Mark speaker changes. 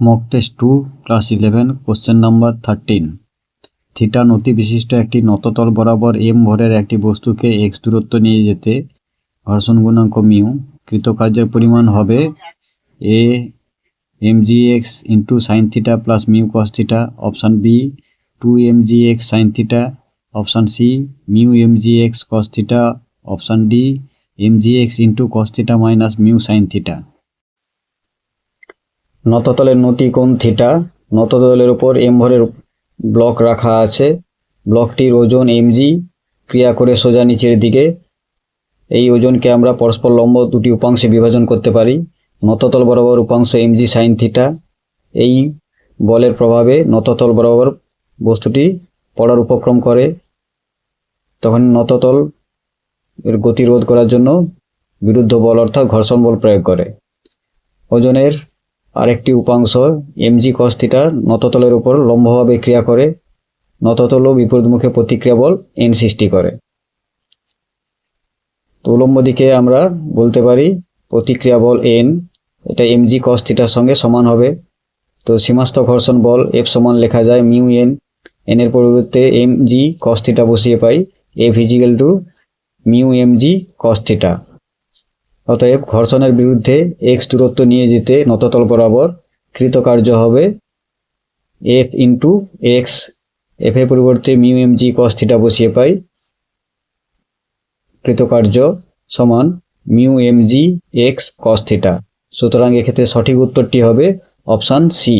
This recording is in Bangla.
Speaker 1: Mock test two class eleven question number thirteen theta নতি বিশিষ্ট একটি নততল বরাবর এম ভরের একটি বস্তুকে এক্স দূরত্ব নিয়ে যেতে ঘর্ষণ গুণাঙ্ক মিউ কৃতকার্যের পরিমাণ হবে A M G X into sine theta plus mu cos theta option B two M G X sine theta option C mu M G X cos theta option D M G X into cos theta minus mu sine theta নততলের নতি কোণ থিটা, নততলের উপর এম ভরের ব্লক রাখা আছে। ব্লকটির ওজন এমজি, ক্রিয়া করে সোজা নিচের দিকে। এই ওজনকে আমরা পরস্পর লম্ব দুটি উপাংশে বিভাজন করতে পারি। নততল বরাবর উপাংশ এমজি সাইন থিটা। এই বলের প্রভাবে নততল বরাবর বস্তুটি পড়ার উপক্রম করে। তখন নততল এর গতিরোধ করার জন্য বিরুদ্ধ বল অর্থাৎ ঘর্ষণ বল প্রয়োগ করে। ওজনের আরেকটি উপাংশ এমজি কস থিটা নততলের উপর লম্বভাবে ক্রিয়া করে, নততল বিপরীতমুখে প্রতিক্রিয়া বল এন সৃষ্টি করে। তো উলম্ব দিকে আমরা বলতে পারি প্রতিক্রিয়া বল এন এটা এমজি কস থিটার সঙ্গে সমান হবে। তো সীমাস্ত ঘর্ষণ বল এফ সমান লেখা যায় মিউ এন এন এর পরিবর্তে এম জি কস বসিয়ে পাই এ physical to mu M G cos theta অতএব ঘর্ষণের বিরুদ্ধে এক্স দূরত্ব নিয়ে যেতে নততল বরাবর কৃতকার্য হবে এফ ইন্টু এক্স এফ এর পরিবর্তে mu M G cos theta বসিয়ে পাই। কৃতকার্য সমান mu M G X cos theta সুতরাং এক্ষেত্রে সঠিক উত্তরটি হবে অপশান সি